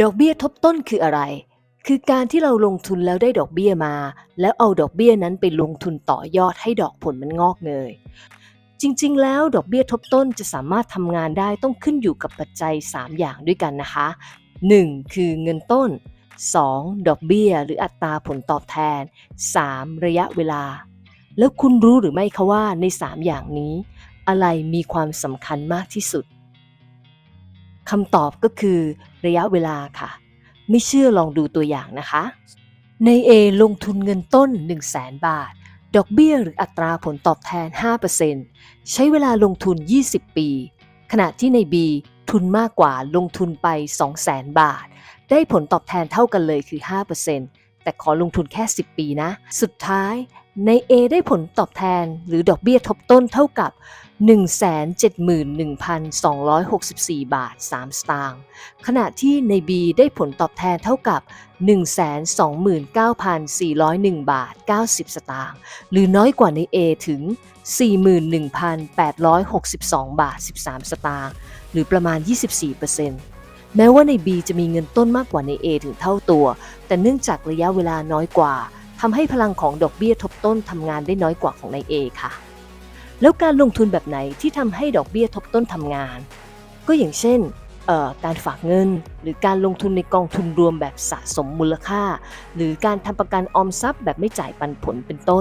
ดอกเบี้ยทบต้นคืออะไร คือการที่เราลงทุนแล้วได้ดอกเบี้ยมา แล้วเอาดอกเบี้ยนั้นไปลงทุนต่อยอดให้ดอกผลมันงอกเงย จริงๆ แล้วดอกเบี้ยทบต้นจะสามารถทำงานได้ต้องขึ้นอยู่กับปัจจัย 3 อย่างด้วยกันนะคะ 1. คือเงินต้น 2. ดอกเบี้ย หรืออัตราผลตอบแทน 3. ระยะเวลา แล้วคุณรู้หรือไม่คะว่าใน 3 อย่างนี้ อะไรมีความสำคัญมากที่สุด คำตอบก็คือ ระยะเวลาค่ะ ไม่เชื่อลองดูตัวอย่างนะคะ ใน A ลงทุนเงินต้น 1 0 0 0 0แบาท ดอกเบี้ยหรืออัตราผลตอบแทน 5%ใช้เวลาลงทุน 20 ปี ขณะที่ใน B ทุนมากกว่าลงทุนไป 200,000 บาท ได้ผลตอบแทนเท่ากันเลยคือ 5%แต่ขอลงทุนแค่ 10 ปีนะ สุดท้ายใน A ได้ผลตอบแทนหรือดอกเบี้ยทบต้นเท่ากับ 171,264 บาท 3 สตางค์ ขณะที่ใน B ได้ผลตอบแทนเท่ากับ 129,401 บาท 90 สตางค์ หรือน้อยกว่าใน A ถึง 41,862 บาท 13 สตางค์ หรือประมาณ 24%แม้ว่าใน B จะมีเงินต้นมากกว่าใน A ถึงเท่าตัว แต่เนื่องจากระยะเวลาน้อยกว่าทำให้พลังของดอกเบี้ยทบต้นทำงานได้น้อยกว่าของใน A ค่ะ แล้วการลงทุนแบบไหนที่ทำให้ดอกเบี้ยทบต้นทำงาน ก็อย่างเช่นการฝากเงิน หรือการลงทุนในกองทุนรวมแบบสะสมมูลค่า หรือการทำประกันออมทรัพย์แบบไม่จ่ายปันผลเป็นต้น